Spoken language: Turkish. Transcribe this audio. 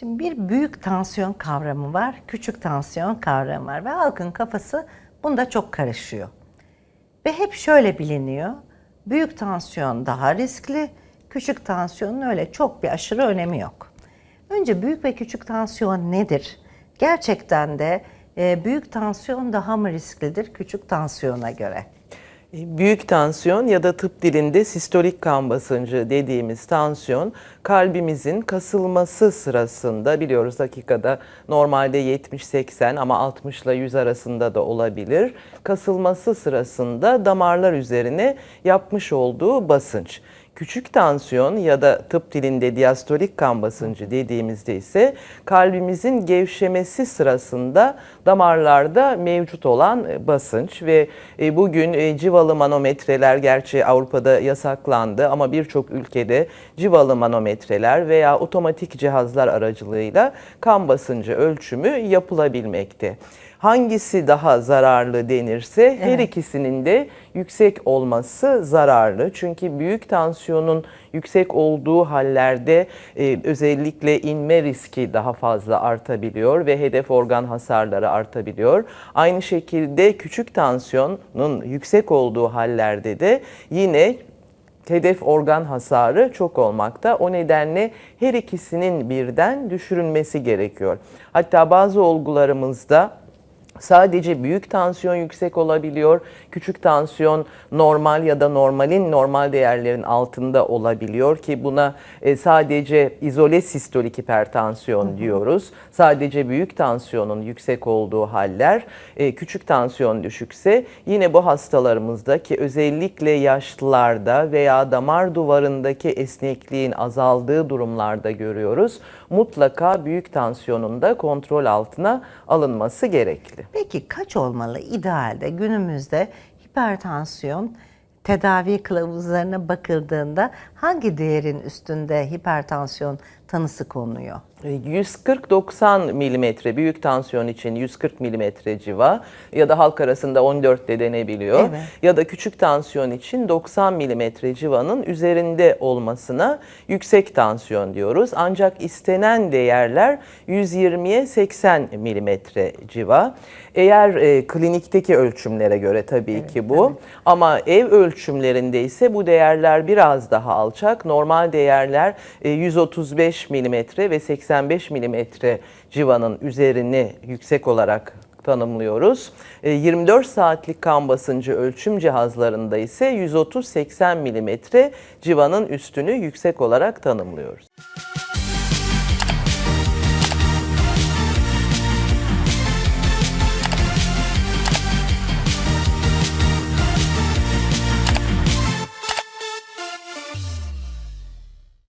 Şimdi bir büyük tansiyon kavramı var, küçük tansiyon kavramı var ve halkın kafası bunda çok karışıyor. Ve hep şöyle biliniyor, büyük tansiyon daha riskli, küçük tansiyonun öyle çok bir aşırı önemi yok. Önce büyük ve küçük tansiyon nedir? Gerçekten de e, büyük tansiyon daha mı risklidir küçük tansiyona göre? Büyük tansiyon ya da tıp dilinde sistolik kan basıncı dediğimiz tansiyon kalbimizin kasılması sırasında biliyoruz dakikada normalde 70-80 ama 60 ile 100 arasında da olabilir. Kasılması sırasında damarlar üzerine yapmış olduğu basınç. Küçük tansiyon ya da tıp dilinde diastolik kan basıncı dediğimizde ise kalbimizin gevşemesi sırasında damarlarda mevcut olan e, basınç ve e, bugün e, civalı manometreler gerçi Avrupa'da yasaklandı ama birçok ülkede civalı manometreler veya otomatik cihazlar aracılığıyla kan basıncı ölçümü yapılabilmekte. Hangisi daha zararlı denirse her ikisinin de yüksek olması zararlı. Çünkü büyük tansiyonun yüksek olduğu hallerde e, özellikle inme riski daha fazla artabiliyor ve hedef organ hasarları artabiliyor. Aynı şekilde küçük tansiyonun yüksek olduğu hallerde de yine hedef organ hasarı çok olmakta. O nedenle her ikisinin birden düşürülmesi gerekiyor. Hatta bazı olgularımızda Sadece büyük tansiyon yüksek olabiliyor. Küçük tansiyon normal ya da normalin normal değerlerin altında olabiliyor ki buna e, sadece izole sistolik hipertansiyon diyoruz. Sadece büyük tansiyonun yüksek olduğu haller, e, küçük tansiyon düşükse yine bu hastalarımızda ki özellikle yaşlılarda veya damar duvarındaki esnekliğin azaldığı durumlarda görüyoruz. Mutlaka büyük tansiyonun da kontrol altına alınması gerekli. Peki kaç olmalı idealde? Günümüzde hipertansiyon tedavi kılavuzlarına bakıldığında hangi değerin üstünde hipertansiyon tanısı konuyor? 140-90 milimetre büyük tansiyon için 140 milimetre civa ya da halk arasında 14 de denebiliyor. Evet. Ya da küçük tansiyon için 90 milimetre civanın üzerinde olmasına yüksek tansiyon diyoruz. Ancak istenen değerler 120'ye 80 milimetre civa. Eğer e, klinikteki ölçümlere göre tabii ki bu. Ama ev ölçümlerinde ise bu değerler biraz daha alçak. Normal değerler e, 135 milimetre ve 85 milimetre civanın üzerini yüksek olarak tanımlıyoruz. E, 24 saatlik kan basıncı ölçüm cihazlarında ise 130-80 milimetre civanın üstünü yüksek olarak tanımlıyoruz.